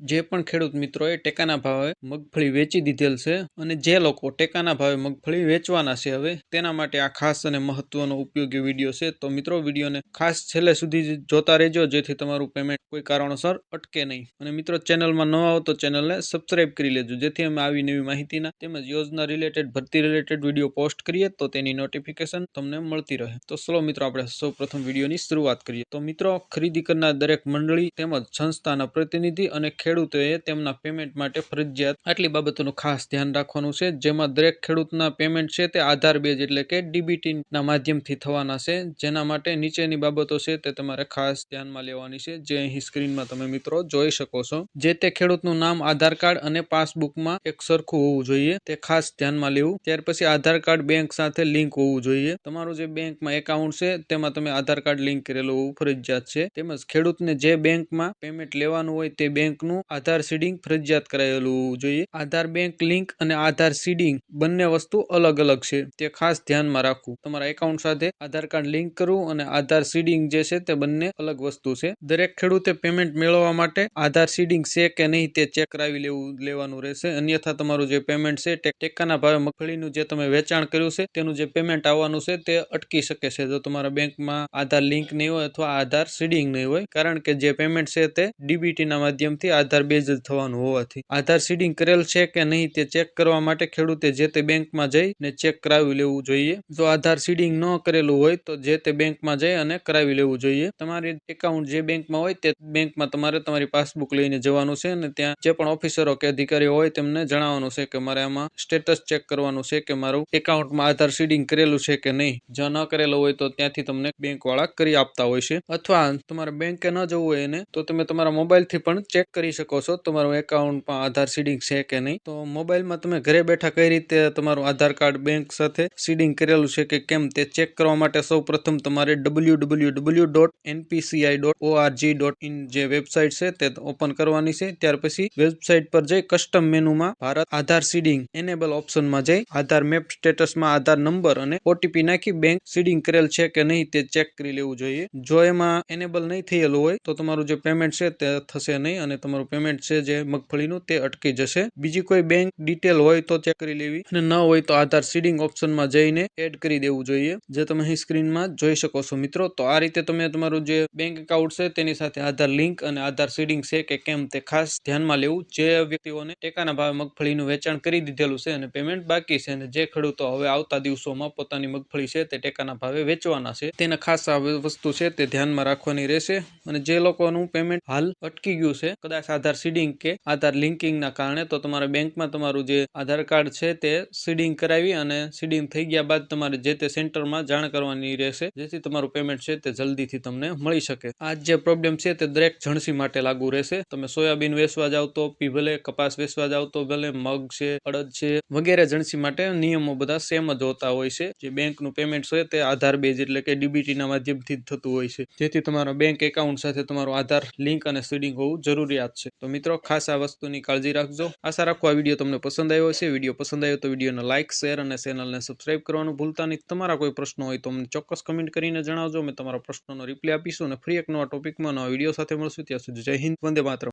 જે પણ ખેડૂત મિત્રોએ ટેકાના ભાવે મગફળી વેચી દીધેલ છે અને જે લોકો ટેકાના ભાવે મગફળી વેચવાના છે હવે, તેના માટે આ ખાસ અને મહત્વનો ઉપયોગી વીડિયો છે. તો મિત્રો, વિડીયોને ખાસ છેલ્લે સુધી જોતા રહેજો, જેથી તમારું પેમેન્ટ કોઈ કારણોસર અટકે નહીં. અને મિત્રો, ચેનલમાં નવા હો તો ચેનલને સબસ્ક્રાઇબ કરી લેજો, જેથી અમે આવી નવી માહિતીના તેમજ યોજના રિલેટેડ ભરતી રિલેટેડ વીડિયો પોસ્ટ કરીએ, તો તેની નોટિફિકેશન તમને મળતી રહે. તો સ્લો મિત્રો, આપણે સૌ પ્રથમ વિડીયોની શરૂઆત કરીએ. તો મિત્રો, ખરીદી કરનાર દરેક મંડળી તેમજ સંસ્થાના પ્રતિનિધિ અને ખેડૂતોએ તેમના પેમેન્ટ માટે ફરજિયાત આટલી બાબતોનું ખાસ ધ્યાન રાખવાનું છે. જેમાં દરેક ખેડૂતના પેમેન્ટ છે તે આધાર બેઝ એટલે કે ડીબીટીના માધ્યમથી થવાના છે. જેના માટે નીચેની બાબતો છે તે તમારે ખાસ ધ્યાનમાં લેવાની છે. જે અહીં સ્ક્રીનમાં તમે મિત્રો જોઈ શકો છો. જે તે ખેડૂતનું નામ, આધાર કાર્ડ અને પાસબુકમાં એક સરખું હોવું જોઈએ. તે ખાસ ધ્યાનમાં લેવું. ત્યાર પછી આધાર કાર્ડ બેંક સાથે લિંક હોવું જોઈએ. તમારું જે બેંકમાં એકાઉન્ટ છે તેમાં તમે આધાર કાર્ડ લિંક કરેલું હોવું ફરજિયાત છે. તેમજ ખેડૂતને જે બેંકમાં પેમેન્ટ લેવાનું હોય તે બેંકનું આધાર સીડિંગ ફરજિયાત કરાયેલું જોઈએ. આધાર બેંક લિંક અને આધાર સીડિંગ બંને વસ્તુ અલગ અલગ છે. તે ખાસ ધ્યાનમાં રાખવું. તમારા એકાઉન્ટ સાથે આધાર કાર્ડ લિંક કરવું અને આધાર સીડિંગ જે છે તે બંને અલગ વસ્તુ છે. દરેક ખેડૂતે પેમેન્ટ મેળવવા માટે આધાર સીડિંગ છે કે નહીં તે ચેક કરાવી લેવું, લેવાનું રહેશે. અન્યથા તમારું જે પેમેન્ટ છે ટેકાના ભાવે મગફળીનું જે તમે વેચાણ કર્યું છે, તેનું જે પેમેન્ટ આવવાનું છે તે અટકી શકે છે. જો તમારા બેંકમાં આધાર લિંક નહીં હોય અથવા આધાર સીડિંગ નહીં હોય, કારણ કે જે પેમેન્ટ છે તે ડીબીટી ના માધ્યમથી આધાર બેઝ થવાનું હોવાથી. આધાર સીડિંગ કરેલ છે કે નહીં તે ચેક કરવા માટે ખેડૂતે જે તે બેંકમાં જઈને ચેક કરાવી લેવું જોઈએ. જો આધાર સીડિંગ ન કરેલું હોય તો જે તે બેંકમાં જઈ અને કરાવી લેવું જોઈએ. તમારી એકાઉન્ટ જે બેંકમાં હોય તે બેંકમાં તમારે તમારી પાસબુક લઈને જવાનું છે અને ત્યાં જે પણ ઓફિસરો કે અધિકારીઓ હોય તેમને જણાવવાનું છે કે મારે આમાં સ્ટેટસ ચેક કરવાનું છે કે મારું એકાઉન્ટમાં આધાર સીડિંગ કરેલું છે કે નહીં. જો ન કરેલું હોય તો ત્યાંથી તમને બેંક વાળા કરી આપતા હોય છે. અથવા તમારે બેંકે ન જવું હોય એને, તો તમે તમારા મોબાઈલથી પણ ચેક કરી શકો છો? તમારું એકાઉન્ટમાં આધાર સીડિંગ છે કે નહીં? તો મોબાઈલમાં તમે ઘરે બેઠા કઈ રીતે તમારું આધાર કાર્ડ બેંક સાથે સીડિંગ કરેલું છે કે કેમ તે ચેક કરવા માટે સૌ તમારે W W W dot NPCI dot ORG dot in જે વેબસાઇટ છે તે ઓપન કરવાની છે. ત્યાર પછી વેબસાઇટ પર જઈ કસ્ટમ મેનુમાં ભારત આધાર સીડિંગ એનેબલ ઓપ્શનમાં જઈ આધાર મેપ સ્ટેટસમાં આધાર નંબર અને ઓટીપી નાખી બેંક સીડિંગ કરેલ છે કે નહીં તે ચેક કરી લેવું જોઈએ. જો એમાં એનેબલ નહીં થયેલું હોય તો તમારું જે પેમેન્ટ છે તે થશે નહીં અને તમારું પેમેન્ટ છે જે મગફળીનું તે અટકી જશે. બીજી કોઈ બેંક ડિટેલ હોય તો ચેક કરી લેવી. અને ન હોય તો આધાર સીડિંગ ઓપ્શનમાં જઈને એડ કરી દેવું જોઈએ, જે તમે અહીં સ્ક્રીનમાં જોઈ શકો છો મિત્રો. તો આ રીતે તમે તમારું જે બેંક એકાઉન્ટ છે તેની સાથે આધાર લિંક અને આધાર સીડિંગ છે કે કેમ તે ખાસ ધ્યાનમાં લેવું, જે વ્યક્તિઓને ટેકાના ભાવે મગફળીનું વેચાણ કરી દીધેલું છે અને પેમેન્ટ બાકી છે અને જે ખેડૂતો હવે આવતા દિવસોમાં પોતાની મગફળી છે તે ટેકાના ભાવે વેચવાના છે, તેના ખાસ આ વસ્તુ છે તે ધ્યાનમાં રાખવાની રહેશે. અને જે લોકોનું પેમેન્ટ હાલ અટકી ગયું છે, કદાચ આધાર સીડિંગ કે આધાર લિંકિંગના કારણે તો તમારે બેંકમાં તમારું જે આધાર કાર્ડ છે તે સીડિંગ કરાવી અને સીડિંગ થઈ ગયા બાદ તમારે જે તે સેન્ટરમાં જાણ કરવાની રહેશે, જેથી તમારું પેમેન્ટ છે તે જલ્દીથી તમને મળી શકે. આ જે પ્રોબ્લેમ છે તે દરેક જણસી માટે લાગુ રહેશે. તમે સોયાબીન વેચવા જાવ તો ભલે, કપાસ વેચવા જાવ તો ભલે, મગ છે, અડદ છે, વગેરે જણસી માટે નિયમો બધા સેમ જ હોતા હોય છે. જે બેંકનું પેમેન્ટ છે તે આધાર બેઝ એટલે કે ડીબીટીના માધ્યમથી જ થતું હોય છે. જેથી તમારા બેંક એકાઉન્ટ સાથે તમારું આધાર લિંક અને સીડિંગ હોવું જરૂરિયાત છે. તો મિત્રો, ખાસ આ વસ્તુની કાળજી રાખજો. આશા રાખો આ વીડિયો તમને પસંદ આવ્યો હશે. વીડિયો પસંદ આવ્યો તો વિડીયોને લાઇક, શેર અને ચેનલને સબસ્ક્રાઇબ કરવાનું ભૂલતા નહીં. તમારા કોઈ પ્રશ્નો હોય તો અમને ચોક્કસ કમેન્ટ કરીને જણાવજો. અમે તમારા પ્રશ્નોનો રિપ્લાય આપીશું અને ફ્રી એક નવા ટોપિકમાં નવા વીડિયો સાથે મળશું. ત્યાં સુધી જય હિન્દ, વંદે માતરમ.